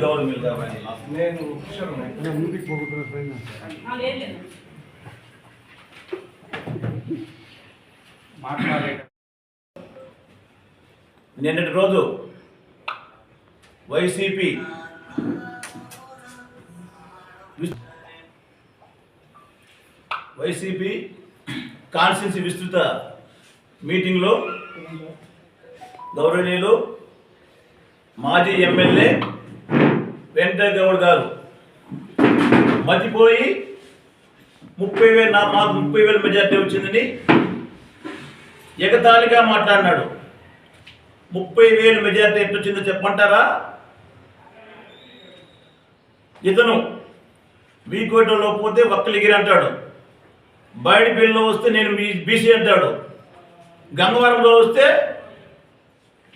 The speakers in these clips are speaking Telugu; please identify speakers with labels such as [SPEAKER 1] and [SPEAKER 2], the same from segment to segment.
[SPEAKER 1] గౌరవ్
[SPEAKER 2] నేను
[SPEAKER 3] ముందుకు
[SPEAKER 2] మాట్లాడే
[SPEAKER 1] నిన్నటి రోజు వైసీపీ వైసీపీ కాన్స్టిట్యూన్సీ విస్తృత మీటింగ్లో గౌరవనీయులు మాజీ ఎమ్మెల్యే వెంకటగౌడ్ గారు. మతిపోయి ముప్పై వేలు నా మాకు ముప్పై వేల మెజార్టీ వచ్చిందని ఎగతాళిగా మాట్లాడినాడు. ముప్పై వేలు మెజార్టీ ఎట్లా వచ్చిందో చెప్పంటారా ఇతను వీకోటలో పోతే ఒక్కలిగిరి అంటాడు. బయట బిల్లో వస్తే నేను మీ బీసీ అంటాడు. గంగవరంలో వస్తే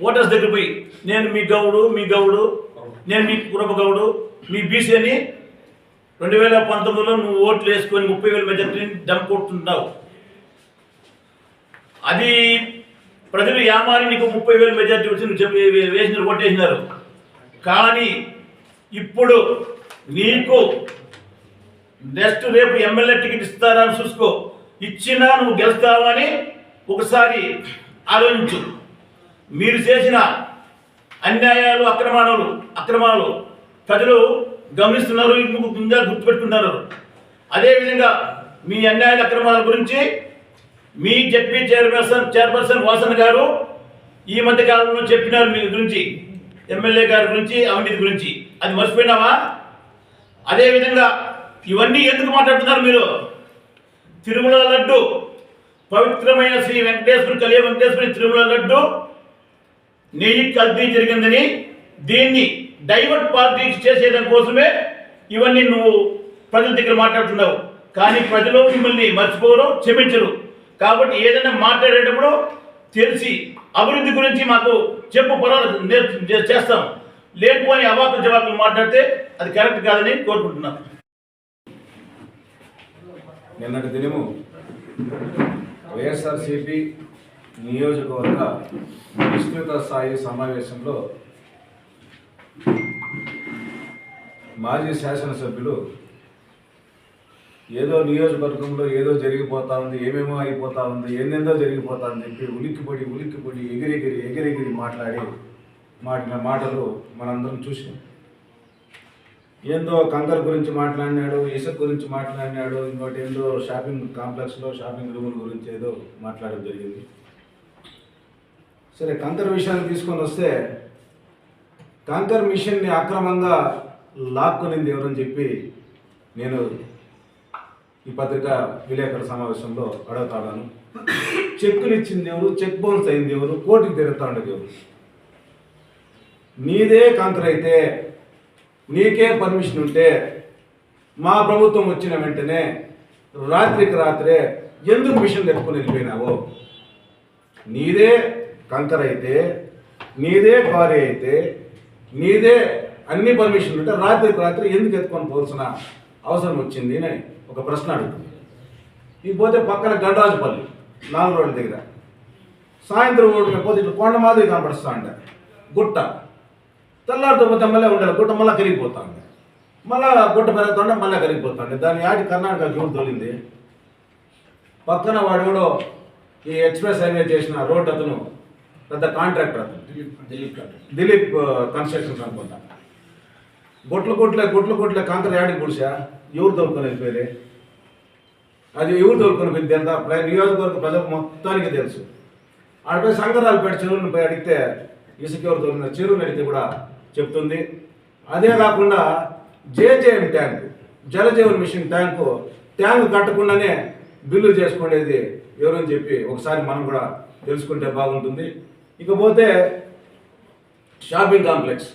[SPEAKER 1] ఓటర్స్ దగ్గర పోయి నేను మీ గౌడు మీ గౌడు నేను మీ కురప గౌడు మీ బీసీ అని రెండు వేల పంతొమ్మిదిలో నువ్వు ఓట్లు వేసుకొని ముప్పై వేల మెజార్టీని దమ్ కొడుతున్నావు అది ప్రజలు యామారి నీకు ముప్పై వేల మెజార్టీ వచ్చింది చెప్పి వేసినారు. కొట్టేసినారు కానీ ఇప్పుడు నీకు నెక్స్ట్ రేపు ఎమ్మెల్యే టికెట్ ఇస్తారా అని చూసుకో. ఇచ్చినా నువ్వు గెలుస్తావని ఒకసారి ఆలోచించు. మీరు చేసిన అన్యాయాలు అక్రమాలు అక్రమాలు ప్రజలు గమనిస్తున్నారు ఇందుకు ముందుగా గుర్తుపెట్టుకుంటున్నారు అదేవిధంగా మీ అన్యాయాల అక్రమాల గురించి మీ జడ్పీ చైర్పర్సన్ చైర్పర్సన్ వాసన్ గారు ఈ మధ్య కాలంలో చెప్పినారు మీ గురించి. ఎమ్మెల్యే గారి గురించి అవినీతి గురించి. అది మర్చిపోయినావా? అదేవిధంగా ఇవన్నీ ఎందుకు మాట్లాడుతున్నారు మీరు? తిరుమల లడ్డు పవిత్రమైన శ్రీ వెంకటేశ్వరుడు కలియ వెంకటేశ్వరి తిరుమల లడ్డు నెయ్యి కల్తీ జరిగిందని దీన్ని డైవర్ట్ పాలిటిక్స్ చేసేదాని కోసమే ఇవన్నీ నువ్వు ప్రజల దగ్గర మాట్లాడుతున్నావు. కానీ ప్రజలు మిమ్మల్ని మర్చిపోరు క్షమించరు. కాబట్టి ఏదైనా మాట్లాడేటప్పుడు తెలిసి అభివృద్ధి గురించి మాకు చెప్పు పొరాలు నే- చేస్తాం. లేకపోని అవాకు జవాకులు మాట్లాడితే అది కరెక్ట్ కాదని కోరుకుంటున్నాను
[SPEAKER 4] నిన్నటి దినము వైఎస్ఆర్సిపి నియోజకవర్గ విస్తృత స్థాయి సమావేశంలో మాజీ శాసనసభ్యులు ఏదో నియోజకవర్గంలో ఏదో జరిగిపోతా ఉంది ఏమేమో అయిపోతా ఉంది ఏందేందో జరిగిపోతా అని చెప్పి ఉలిక్కిపడి ఉలిక్కిపడి ఎగిరెగిరి ఎగిరెగిరి మాట్లాడి మాటిన మాటలు మనందరం చూసాం ఏందో కంకర్ గురించి మాట్లాడినాడు ఇసుక గురించి మాట్లాడినాడు ఇంకోటి ఏందో షాపింగ్ కాంప్లెక్స్లో షాపింగ్ రూముల గురించి ఏదో మాట్లాడడం జరిగింది. సరే కంకర్ విషయాన్ని తీసుకొని వస్తే కంకర్ మిషన్ని అక్రమంగా లాక్కునింది ఎవరని చెప్పి నేను ఈ పత్రిక విలేకరుల సమావేశంలో అడుగుతాడాను చెక్కులు ఇచ్చింది ఎవరు? చెక్ బౌన్స్ అయింది ఎవరు? కోర్టుకి తిరుగుతా ఉండేది ఎవరు? నీదే కంకర్ అయితే నీకే పర్మిషన్ ఉంటే మా ప్రభుత్వం వచ్చిన వెంటనే రాత్రికి రాత్రే ఎందుకు మిషన్ తెప్పుకొని వెళ్ళిపోయినావు? నీదే కంకర అయితే నీదే భార్య అయితే నీదే అన్ని పర్మిషన్ ఉంటే రాత్రికి రాత్రి ఎందుకు ఎత్తుకొని పోల్సిన అవసరం వచ్చింది అని ఒక ప్రశ్న అడుగుతుంది. ఈ పోతే పక్కన గండరాజుపల్లి నాలుగు రోడ్ల దగ్గర. సాయంత్రం ఓటుకు పోతే ఇట్లా కొండ మాదిరి కనపడుస్తా అంట గుట్ట. తెల్లారితో పోతే మళ్ళీ ఉండాలి గుట్ట మళ్ళీ కరిగిపోతుంది. మళ్ళా గుట్ట పెరగతుండే మళ్ళీ కరిగిపోతుంది. దాని యాటి కర్ణాటక జూడు తోలింది. పక్కన వాడు కూడా ఈ ఎక్స్ప్రెస్ హైవే చేసిన రోడ్ అతను పెద్ద కాంట్రాక్టర్ అతను
[SPEAKER 1] దిలీప్
[SPEAKER 4] కన్స్ట్రక్షన్స్ అనుకుంటా గుట్లు గుట్లే గుట్లు గుట్లే కంకర యాడికి గుడిసా ఎవరు తోలుకొని వెళ్ళిపోయేది అది ఎవరు తోలుకొని పోయింది ఎంత నియోజకవర్గ ప్రజలకు మొత్తానికి తెలుసు. ఆడపై సంకరాలపేట చెరువుని పోయి అడిగితే ఇసుక ఎవరు తోలిన చెరువుని అడిగితే కూడా చెప్తుంది. అదే కాకుండా JJM tank Jal Jeevan mission tank tank కట్టకుండానే bill చేసుకునేది ఎవరని చెప్పి ఒకసారి మనం కూడా తెలుసుకుంటే బాగుంటుంది. ఇకపోతే షాపింగ్ కాంప్లెక్స్.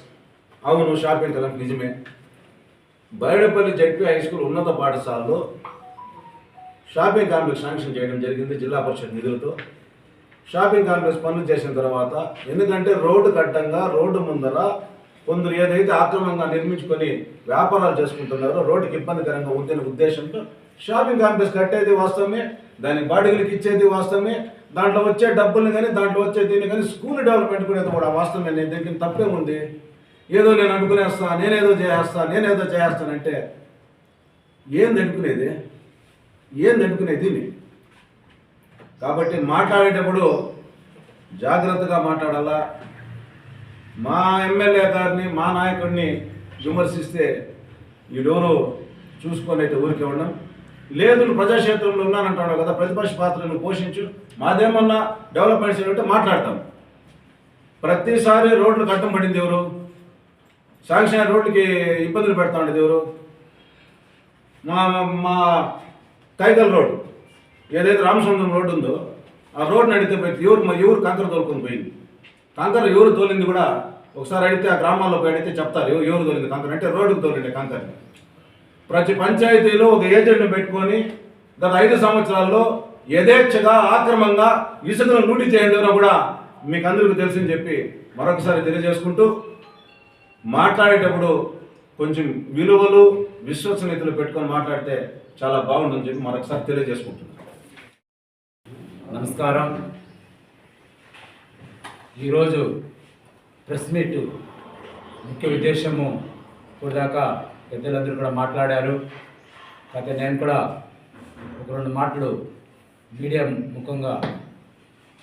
[SPEAKER 4] అవును షాపింగ్ కాంప్లెక్స్ నిజమే. బైడపల్లి జడ్పీ హై స్కూల్ ఉన్నత పాఠశాలలో షాపింగ్ కాంప్లెక్స్ శాంక్షన్ చేయడం జరిగింది జిల్లా పరిషత్ నిధులతో. షాపింగ్ కాంప్లెక్స్ పనులు చేసిన తర్వాత ఎందుకంటే రోడ్డు కట్టంగా రోడ్డు ముందర కొందరు ఏదైతే ఆక్రమంగా నిర్మించుకొని వ్యాపారాలు చేసుకుంటున్నారో రోడ్డుకి ఇబ్బందికరంగా ఉందనే ఉద్దేశంతో షాపింగ్ కాంప్లెక్స్ కట్టేది వాస్తవమే దాని బాడిగలకు ఇచ్చేది వాస్తవమే దాంట్లో వచ్చే డబ్బుల్ని కానీ దాంట్లో వచ్చే దీన్ని కానీ స్కూల్ డెవలప్మెంట్ కూడా కూడా వాస్తవమే నేను దీనికి తప్పే ఉంది ఏదో నేను అనుకునేస్తా నేనేదో చేస్తా నేనేదో చేస్తానంటే ఏంది అనుకునేది ఏంది అనుకునేది కాబట్టి మాట్లాడేటప్పుడు జాగ్రత్తగా మాట్లాడాలా? మా ఎమ్మెల్యే గారిని మా నాయకుడిని విమర్శిస్తే ఈడోరు చూసుకొని అయితే ఊరికే ఉన్నాం లేదు ప్రజాక్షేత్రంలో ఉన్నానంటాడు కదా ప్రతిపక్ష పాత్రను పోషించు. మాదేమన్నా డెవలప్మెంట్స్ ఉంటే మాట్లాడతాం. ప్రతిసారి రోడ్లు కట్టం పడింది ఎవరు? శాంక్షన్ రోడ్లకి ఇబ్బందులు పెడతా ఉండేది ఎవరు? మా మా కైకల్ రోడ్. ఏదైతే రామచంద్రం రోడ్డు ఉందో ఆ రోడ్ని నడితే ఎవరు మా ఎవరు కంకర తోలుకొని పోయింది? కంకర ఎవరు తోలింది కూడా ఒకసారి అడిగితే ఆ గ్రామాల్లో పోయి అడిగితే చెప్తారు ఎవరు ఎవరు తోలింది కంకర? అంటే రోడ్డుకు తోలిండే కంకరని. ప్రతి పంచాయతీలో ఒక ఏజెంట్ని పెట్టుకొని గత ఐదు సంవత్సరాల్లో యథేచ్ఛగా ఆక్రమంగా ఇసుకను లూటి చేయడం కూడా మీకు అందరికీ తెలుసని చెప్పి మరొకసారి తెలియజేసుకుంటూ మాట్లాడేటప్పుడు కొంచెం విలువలు విశ్వసనీయతలు పెట్టుకొని మాట్లాడితే చాలా బాగుంటుందని చెప్పి మరొకసారి తెలియజేసుకుంటున్నాను.
[SPEAKER 2] నమస్కారం. ఈరోజు ప్రెస్ మీట్ ముఖ్య ఉద్దేశము ఇప్పటిదాకా పెద్దలందరూ కూడా మాట్లాడారు. కాకపోతే నేను కూడా ఒక రెండు మాటలు మీడియా ముఖంగా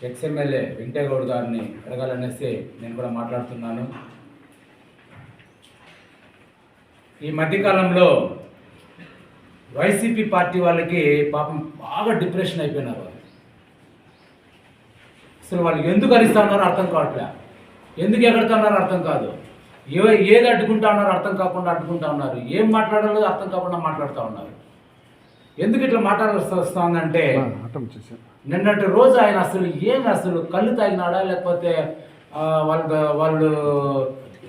[SPEAKER 2] ఎక్స్ఎమ్మెల్యే వెంకటేగౌడ్ గారిని అడగాలనేసి నేను కూడా మాట్లాడుతున్నాను. ఈ మధ్యకాలంలో వైసీపీ పార్టీ వాళ్ళకి పాపం బాగా డిప్రెషన్ అయిపోయినారు అసలు వాళ్ళు ఎందుకు అరిస్తా ఉన్నారో అర్థం కావట్లే. ఎందుకు ఎగడుతా ఉన్నారో అర్థం కాదు. ఏ ఏది అడ్డుకుంటా ఉన్నారో అర్థం కాకుండా అడ్డుకుంటా ఉన్నారు. ఏం మాట్లాడాలో అర్థం కాకుండా మాట్లాడుతూ ఉన్నారు. ఎందుకు ఇట్లా మాట్లాడాల్సి నిన్నటి రోజు ఆయన అసలు ఏం అసలు కళ్ళు తాగినాడా? లేకపోతే వాళ్ళు వాళ్ళు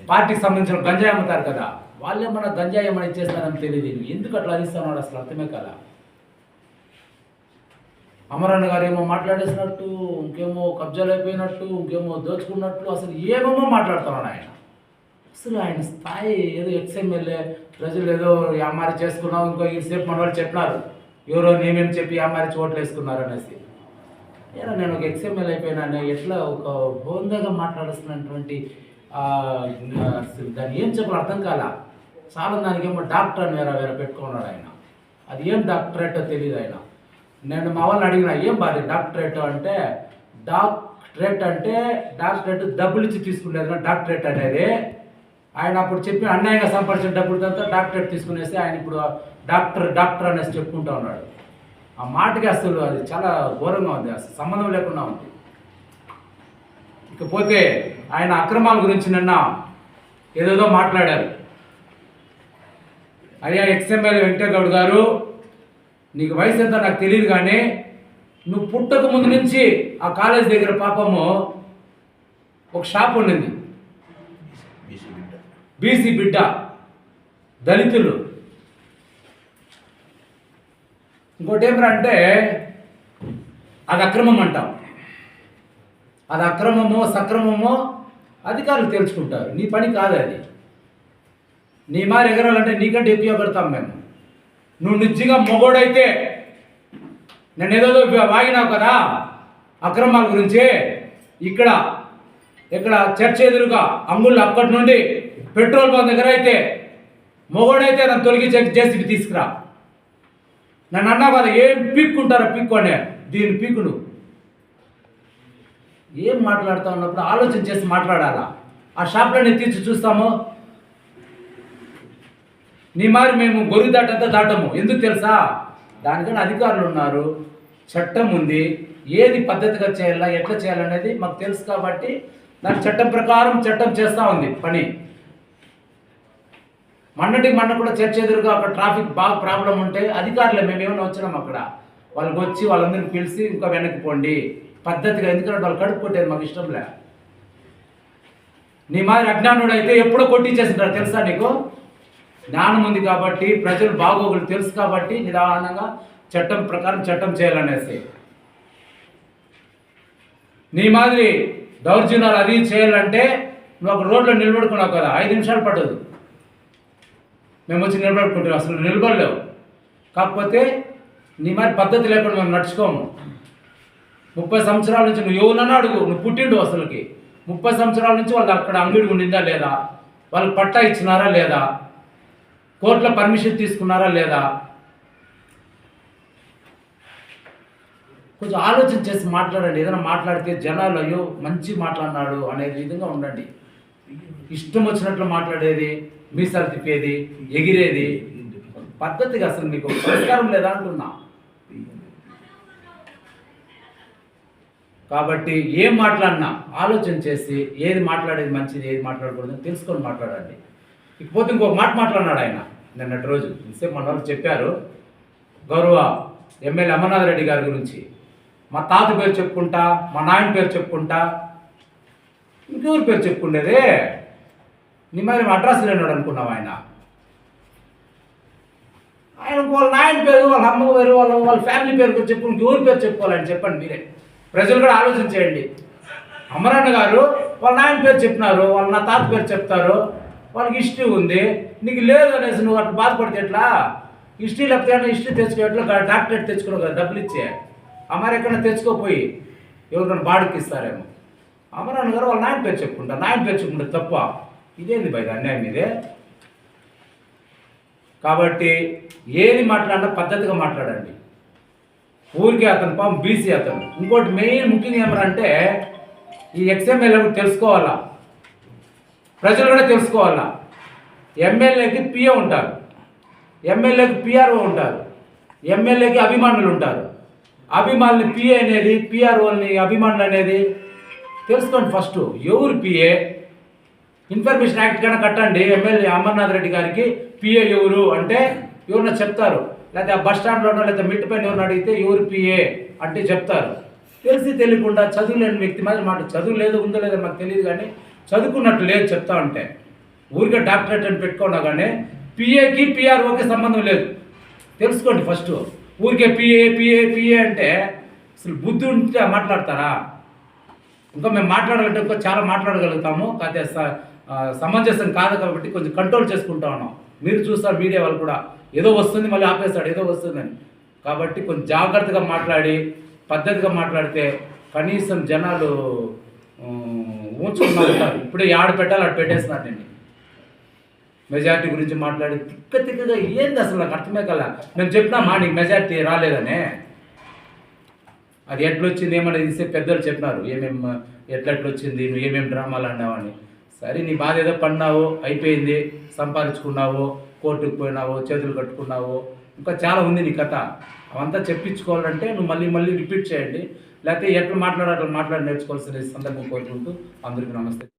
[SPEAKER 2] పార్టీకి సంబంధించిన గంజాయి అమ్ముతారు కదా? వాళ్ళు ఏమన్నా గంజాయి ఏమైనా ఇచ్చేస్తారని తెలియదు. ఎందుకు అట్లా అరిస్తున్నాడు అసలు అర్థమే కదా అమరన్న గారు ఏమో మాట్లాడేసినట్టు ఇంకేమో కబ్జాలు అయిపోయినట్టు ఇంకేమో దోచుకున్నట్లు అసలు ఏమేమో మాట్లాడుతున్నాడు ఆయన. అసలు ఆయన స్థాయి ఏదో ఎక్స్ఎమ్మెల్యే ప్రజలు ఏదో యామారి చేసుకున్నాం ఇంకో ఇంతసేపు మన వాళ్ళు చెప్పినారు. ఎవరో నేమేమి చెప్పి యామారి చోట్లు వేసుకున్నారు అనేసి. ఏదో నేను ఒక ఎక్స్ఎమ్మెల్యే అయిపోయినా ఎట్లా ఒక బోందగా మాట్లాడుతున్నటువంటి అసలు దాన్ని ఏం చెప్పాలి అర్థం కాల? చాలా దానికి ఏమో డాక్టర్ అని వేరే వేరే పెట్టుకున్నాడు ఆయన. అది ఏం డాక్టరేటో తెలియదు ఆయన. నేను మా వాళ్ళని అడిగిన ఏం బాధ? డాక్టరేట్ అంటే డాక్టరేట్ అంటే డాక్టరేట్ డబ్బులు ఇచ్చి తీసుకునేది కానీ డాక్టరేట్ అనేది ఆయన అప్పుడు చెప్పి అన్యాయంగా సంపాదించిన డబ్బులతో డాక్టరేట్ తీసుకునేసి ఆయన ఇప్పుడు డాక్టర్ డాక్టర్ అనేసి చెప్పుకుంటా ఉన్నాడు. ఆ మాటకి అసలు అది చాలా ఘోరంగా ఉంది అసలు సంబంధం లేకుండా ఉంది. ఇకపోతే ఆయన అక్రమాల గురించి నిన్న ఏదేదో మాట్లాడారు. అయ్యా ఎక్స్ఎంఎల్ వెంకటగౌడ్ గారు నీకు వయసు ఎంత నాకు తెలియదు కానీ నువ్వు పుట్టక ముందు నుంచి ఆ కాలేజ్ దగ్గర పాపము ఒక షాప్ ఉండింది.
[SPEAKER 1] బీసీ బిడ్డ
[SPEAKER 2] దళితులు. ఇంకోటి ఏమరా అంటే అది అక్రమం అంటాం. అది అక్రమమో సక్రమమో అధికారులు తెలుసుకుంటారు నీ పని కాదు అది. నీ మారి ఎగరాలంటే నీకంటే ఎక్కువ పెడతాం మేము. నువ్వు నిజంగా మొగోడైతే నేను ఏదో వాగినావు కదా అక్రమాల గురించి. ఇక్కడ ఇక్కడ చర్చ ఎదురుగా అంగుళ్ళు అక్కడి నుండి పెట్రోల్ బంక్ దగ్గర అయితే మొగోడైతే నన్ను తొలగి జేసీబీ తీసుకురా. నన్ను అన్నా కదా ఏం పీక్కుంటారా పీక్కోనే దీని పీకుడు ఏం మాట్లాడుతా ఉన్నప్పుడు ఆలోచన చేసి మాట్లాడాలా? ఆ షాప్లోనే తీర్చి చూస్తాము? నీ మారి మేము గొర్రె దాటంతా దాటము. ఎందుకు తెలుసా? దానికన్నా అధికారులు ఉన్నారు. చట్టం ఉంది. ఏది పద్ధతిగా చేయాలా ఎట్లా చేయాలనేది మాకు తెలుసు కాబట్టి దాని చట్టం ప్రకారం చట్టం చేస్తూ ఉంది పని. మొన్నటికి మొన్న కూడా చర్చ ఎదురుగా అక్కడ ట్రాఫిక్ బాగా ప్రాబ్లం ఉంటే అధికారులే మేము ఏమైనా వచ్చినాం అక్కడ? వాళ్ళకి వచ్చి వాళ్ళందరినీ పిలిచి ఇంకా వెనక్కి పోండి. పద్ధతిగా ఎందుకంటే వాళ్ళు కడుపు కొట్టేది మాకు ఇష్టం లే. నీ మాదిరి అజ్ఞానుడు అయితే ఎప్పుడో కొట్టించేసింటారు తెలుసా నీకు? జ్ఞానం ఉంది కాబట్టి ప్రజలు బాగోగులు తెలుసు కాబట్టి నిదానంగా చట్టం ప్రకారం చట్టం చేయాలనేసి. నీ మాదిరి దౌర్జన్యాలు అది చేయాలంటే నువ్వు ఒక రోడ్లో నిలబడుకున్నావు కదా ఐదు నిమిషాలు పట్టదు. మేము వచ్చి నిలబడుకుంటాం. అసలు నిలబడలేవు. కాకపోతే నీ మరి పద్ధతి లేకుండా మేము నడుచుకోము. ముప్పై సంవత్సరాల నుంచి నువ్వు ఎవరన్నా అడుగు నువ్వు పుట్టిండు అసలుకి. ముప్పై సంవత్సరాల నుంచి వాళ్ళు అక్కడ అంగడి ఉండిందా లేదా? వాళ్ళు పట్టా ఇచ్చినారా లేదా? కోర్టులో పర్మిషన్ తీసుకున్నారా లేదా? కొంచెం ఆలోచన చేసి మాట్లాడండి. ఏదైనా మాట్లాడితే జనాలు అయ్యో మంచి మాట్లాడినాడు అనే విధంగా ఉండండి. ఇష్టం వచ్చినట్లు మాట్లాడేది మీసాలు తిప్పేది ఎగిరేది. పద్ధతిగా అసలు మీకు సంస్కారం లేదా అంటున్నా? కాబట్టి ఏం మాట్లాడినా ఆలోచన చేసి ఏది మాట్లాడేది మంచిది ఏది మాట్లాడకూడదు తెలుసుకొని మాట్లాడండి. ఇకపోతే ఇంకొక మాట మాట్లాడినాడు ఆయన నిన్నటి రోజు. ఇంతసేపు మన వాళ్ళు చెప్పారు గౌరవ ఎమ్మెల్యే అమర్నాథ్ రెడ్డి గారి గురించి. మా తాత పేరు చెప్పుకుంటా మా నాయన పేరు చెప్పుకుంటా ఇంకెవరి పేరు చెప్పుకునేదే నీ మరి అడ్రస్ లేనాడు అనుకున్నావు ఆయన? ఆయన వాళ్ళ నాయన పేరు వాళ్ళ అమ్మ పేరు వాళ్ళ వాళ్ళ ఫ్యామిలీ పేరు కూడా చెప్పు ఇంకెవరి పేరు చెప్పుకోవాలని చెప్పండి మీరే. ప్రజలు కూడా ఆలోచన చేయండి. అమరన్న గారు వాళ్ళ నాయన పేరు చెప్పినారు వాళ్ళ నా తాత పేరు చెప్తారు వాళ్ళకి హిస్టరీ ఉంది. నీకు లేదు అనేసి నువ్వు అట్లా బాధపడితే ఎట్లా? హిస్టరీ లేకపోతే హిస్టరీ తెచ్చుకోవట్లో డాక్టరేట్ తెచ్చుకున్నావు కదా డబ్బులు ఇచ్చే. అమర ఎక్కడ తెచ్చుకోపోయి ఎవరికైనా బాడుకి ఇస్తారేమో. అమరాన్ గారు వాళ్ళ నాయన పేరు చెప్పుకుంటారు నాయన పేరు చెప్పుకుంటే తప్ప ఇదేంది బయట అన్యాయం ఇదే? కాబట్టి ఏది మాట్లాడినా పద్ధతిగా మాట్లాడండి. ఊరికే అతను పాపం బీసీ అతను. ఇంకోటి మెయిన్ ముఖ్యంగా ఏమరంటే ఈ ఎక్స్ఎంఎల్ఏ కూడా తెలుసుకోవాలా? ప్రజలు కూడా తెలుసుకోవాలా? ఎమ్మెల్యేకి పిఏ ఉంటారు. ఎమ్మెల్యేకి పిఆర్ఓ ఉంటారు. ఎమ్మెల్యేకి అభిమానులు ఉంటారు. అభిమానులు పిఏ అనేది పిఆర్ఓని అభిమానులు అనేది తెలుసుకోండి ఫస్ట్. ఎవరు పిఏ ఇన్ఫర్మేషన్ యాక్ట్ కన్నా కట్టండి. ఎమ్మెల్యే అమర్నాథ్ రెడ్డి గారికి పిఏ ఎవరు? అంటే ఎవరన్నా చెప్తారు. లేకపోతే ఆ బస్ స్టాండ్లోనో లేదా మిట్టు పైన ఎవరిని అడిగితే ఎవరు పిఏ అంటే చెప్తారు. తెలిసి తెలియకుండా చదువు లేని వ్యక్తి మాత్రం మాట చదువు లేదు ఉందో లేదో మాకు తెలియదు కానీ చదువుకున్నట్టు లేదు చెప్తా ఉంటే. ఊరికే డాక్టరేట్ అని పెట్టుకున్నా కానీ పిఏకి పిఆర్ఓకి సంబంధం లేదు. తెలుసుకోండి ఫస్ట్. ఊరికే పిఏ పిఏ పిఏ అంటే అసలు బుద్ధి ఉంటే మాట్లాడతారా? ఇంకా మేము మాట్లాడాలంటే ఇంకా చాలా మాట్లాడగలుగుతాము. కాకపోతే స- సమంజసం కాదు కాబట్టి కొంచెం కంట్రోల్ చేసుకుంటా ఉన్నాం. మీరు చూస్తారు మీడియా వాళ్ళు కూడా. ఏదో వస్తుంది మళ్ళీ ఆపేస్తాడు. ఏదో వస్తుందని. కాబట్టి కొంచెం జాగ్రత్తగా మాట్లాడి పద్ధతిగా మాట్లాడితే కనీసం జనాలు ఊంచుకున్నా ఉంటారు. ఇప్పుడే ఆడ పెట్టాలి అటు పెట్టేస్తున్నారండి మెజార్టీ గురించి మాట్లాడి తిక్క తిక్కగా ఏంది అసలు నాకు అర్థమే కల. మేము చెప్పినామా నీకు మెజార్టీ రాలేదనే. అది ఎట్లొచ్చింది ఏమనేది ఇస్తే పెద్దలు చెప్పినారు ఏమేం ఎట్లెట్లొచ్చింది నువ్వు ఏమేం డ్రామాలు అన్నావని సరే నీ బాధ ఏదో పడినావో అయిపోయింది సంపాదించుకున్నావో కోర్టుకు పోయినావో చేతులు కట్టుకున్నావో ఇంకా చాలా ఉంది నీ కథ. అవంతా చెప్పించుకోవాలంటే నువ్వు మళ్ళీ మళ్ళీ రిపీట్ చేయండి. లేకపోతే ఎట్లా మాట్లాడాలి మాట్లాడి నేర్చుకోవాల్సిన సందర్భం కోరుకుంటూ అందరికీ నమస్తే.